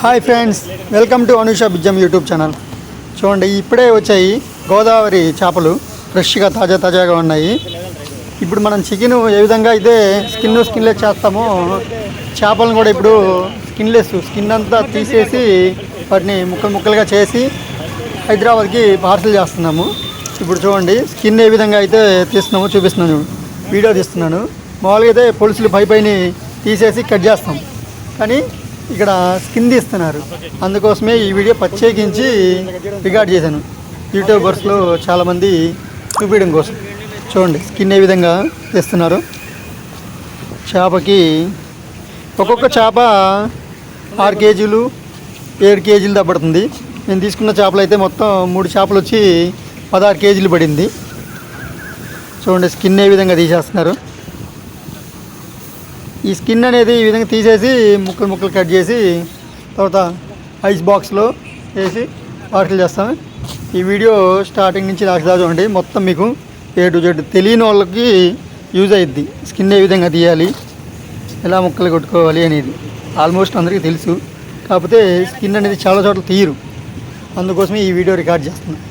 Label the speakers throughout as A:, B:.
A: Hi friends welcome to Anusha Bijjam YouTube channel. చూడండి ఇప్పుడే వచ్చాయి గోదావరి చేపలు ఫ్రెష్గా తాజా తాజాగా ఉన్నాయి. ఇప్పుడు మనం చికెన్ ఏ విధంగా అయితే స్కిన్ స్కిన్లెస్ చేస్తామో చేపలను కూడా ఇప్పుడు స్కిన్లెస్ స్కిన్ అంతా తీసేసి వాటిని ముక్కలు ముక్కలుగా చేసి హైదరాబాద్కి పార్సల్ చేస్తున్నాము. ఇప్పుడు చూడండి స్కిన్ ఏ విధంగా అయితే తీస్తున్నామో చూపిస్తున్నాను వీడియో తీస్తున్నాను. మామూలుగా అయితే పొలుసులు పై పైని తీసేసి కట్ చేస్తాం. కానీ ఇక్కడ స్కిన్ తీస్తున్నారు. అందుకోసమే ఈ వీడియో ప్రత్యేకించి రికార్డ్ చేశాను. యూట్యూబర్స్లో చాలామంది చూపించడం కోసం. చూడండి స్కిన్ ఏ విధంగా తీస్తున్నారు. చేపకి ఒక్కొక్క చేప ఆరు కేజీలు ఏడు కేజీలు దబ్బడుతుంది నేను తీసుకున్న చేపలు అయితే మొత్తం మూడు చేపలు వచ్చి పదహారు కేజీలు పడింది. చూడండి స్కిన్ ఏ విధంగా తీసేస్తున్నారు. ఈ స్కిన్ అనేది ఈ విధంగా తీసేసి ముక్కలు ముక్కలు కట్ చేసి తర్వాత ఐస్ బాక్స్లో వేసి పార్సల్ చేస్తాం ఈ వీడియో స్టార్టింగ్ నుంచి లాస్ట్ దాకా చూడండి. మొత్తం మీకు ఏ టు జెడ్ తెలియని వాళ్ళకి యూజ్ అయ్యిద్ది స్కిన్ ఏ విధంగా తీయాలి ఎలా ముక్కలు కొట్టుకోవాలి అనేది ఆల్మోస్ట్ అందరికీ తెలుసు. కాకపోతే స్కిన్ అనేది చాలా చోట్ల తీయరు. అందుకోసమే ఈ వీడియో రికార్డ్ చేస్తున్నాను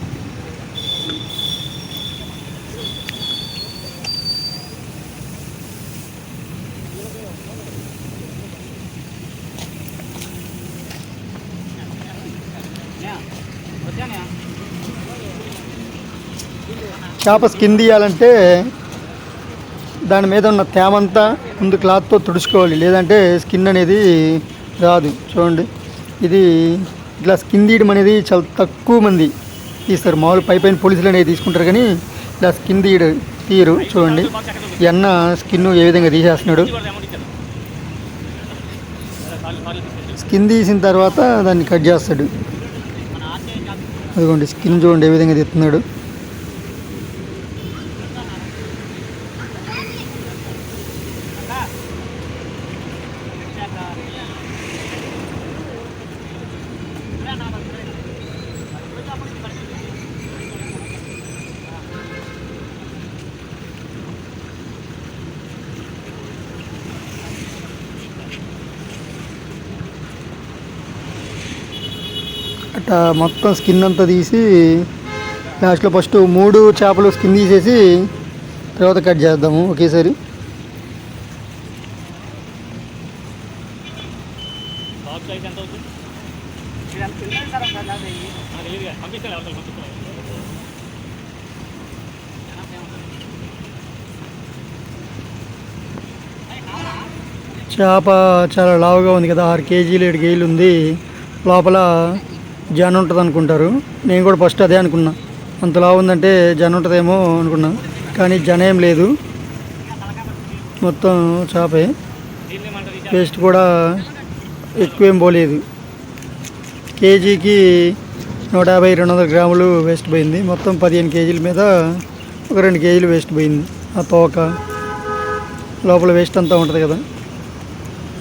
A: చేప స్కిన్ తీయాలంటే దాని మీద ఉన్న తేమంతా ముందు క్లాత్తో తుడుచుకోవాలి. లేదంటే స్కిన్ అనేది రాదు. చూడండి. ఇది ఇట్లా స్కిన్ తీయడం అనేది చాలా తక్కువ మంది తీస్తారు. మామూలు పై పైన పోలీసులు అనేది తీసుకుంటారు కానీ ఇలా స్కిన్ తీయడు తీయరు. చూడండి. ఈ అన్న స్కిన్ ఏ విధంగా తీసేస్తున్నాడు. స్కిన్ తీసిన తర్వాత దాన్ని కట్ చేస్తాడు. అదిగోండి స్కిన్ చూడండి ఏ విధంగా తీస్తున్నాడు అట్లా మొత్తం స్కిన్ అంతా తీసి లాస్ట్లో ఫస్ట్ మూడు చేపలు స్కిన్ తీసేసి తర్వాత కట్ చేద్దాము ఒకేసారి. చేప చాలా లావుగా ఉంది కదా ఆరు కేజీలు ఏడు కేజీలు ఉంది. లోపల జనం ఉంటుంది అనుకుంటారు. నేను కూడా ఫస్ట్ అదే అనుకున్నా. అంత ఉందంటే జనం ఉంటుందేమో అనుకున్నా. కానీ జన ఏం లేదు. మొత్తం చేపే. టేస్ట్ కూడా ఎక్కువేం పోలేదు. కేజీకి నూట యాభై రెండు వందల గ్రాములు వేస్ట్ పోయింది. మొత్తం పదిహేను కేజీల మీద ఒక రెండు కేజీలు వేస్ట్ పోయింది. ఆ తోక. లోపల వేస్ట్ అంతా ఉంటుంది కదా.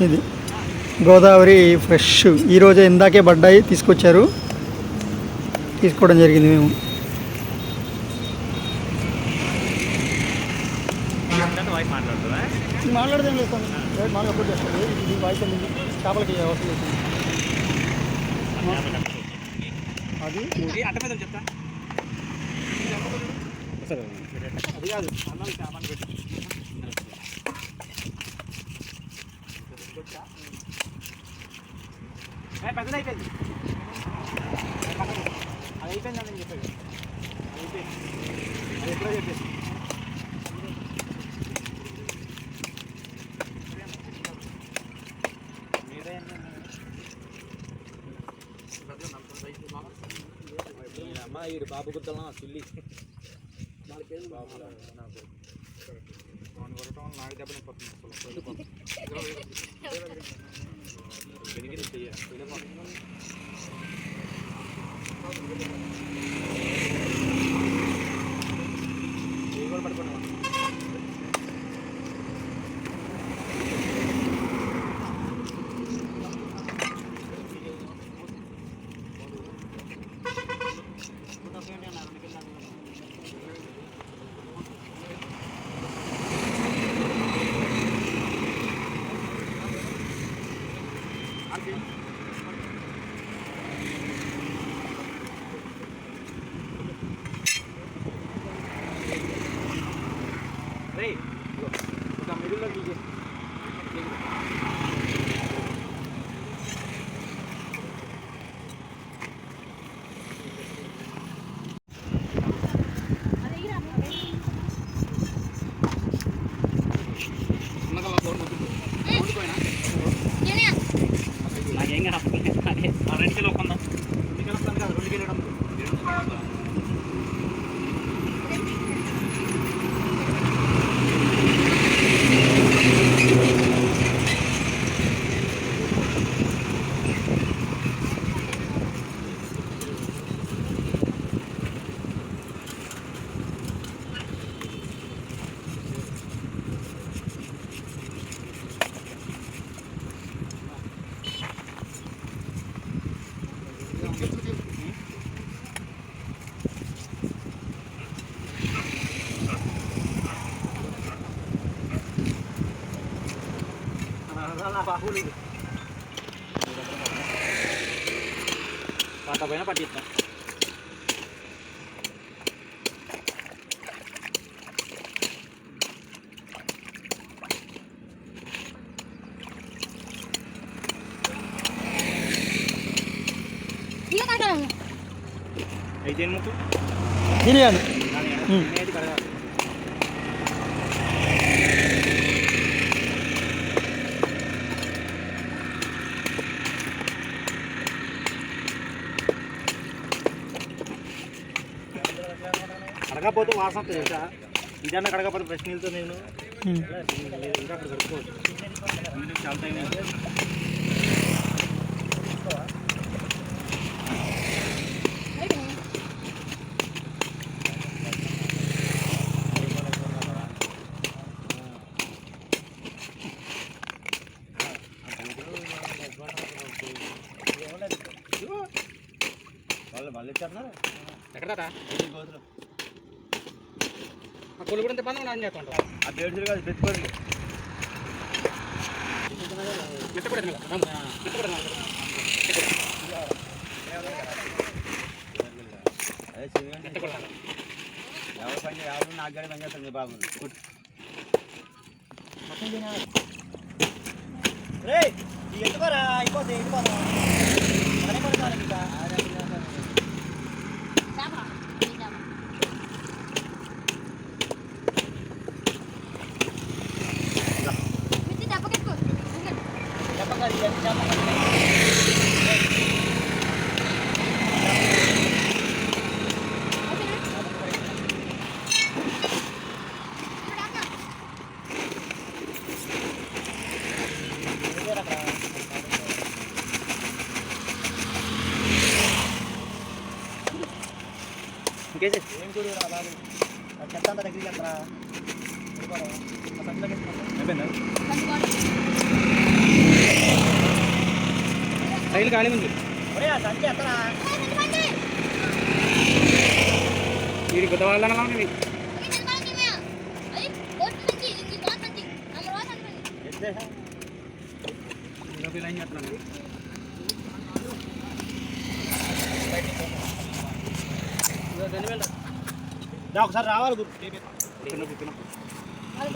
A: ఇది. గోదావరి ఫ్రెష్. ఈరోజే ఇందాకే పడ్డాయి తీసుకొచ్చారు. తీసుకోవడం జరిగింది మేము. మాట్లాడదేం లేదు అప్లోడ్ చేస్తాను ఇది వాయిస్ అనేది చేపలకి అవసరం లేదు. అది?
B: చెప్తా
A: అది కాదు.
B: పెద్దది అయిపోయింది. అది అయిపోయింది అని చెప్పాడు అది అయిపోయింది. అది ఎప్పుడో చెప్పేసి. అమ్మ ఈడు బాబు గుర్తలా సుల్లి బాబు. నాకు నాకు దెబ్బ എനിക്ക് ചെയ്യാം. പിന്നെ कर लीजिए मतलब Pahul. Patabannya
C: padit na.
B: Iya, Ini
A: kan ada.
B: Aiden Ini to. Ini yan. Ini కడగపోతే వాసన వస్తుంది తెలుసా? ఇదన్నా కడగపోతే ప్రశ్న నీళ్ళతో నేను. ఇంకా అప్పుడు కడుక్కోవచ్చు చాలా టైం మళ్ళీ ఇచ్చారు
D: ఎక్కడ కూడా ఉండదు అని చెప్తాను
B: ఆ. బేడ్చులు కాదు పెట్టుకోండి ఎవరు పని ఎవరు నాకు కానీ పని చేస్తుంది బాబు. రే ఎత్తుకోరా అయిపోతే ఎత్తుకోరా. చూడు రా బాబు. చెత్త అంతా దగ్గరికి వెళ్తారా
D: రైలు ఖాళీ ఉంది.
B: సంచి ఎత్తరా?
D: వీడి కొత్త వాళ్ళని ఉంది
B: ఎత్తేసా
D: లైన్ చేస్తున్నాను
B: దా ఒకసారి రావాలి గుర్తు
D: ఇక్కడ ఇక్కడ
C: అది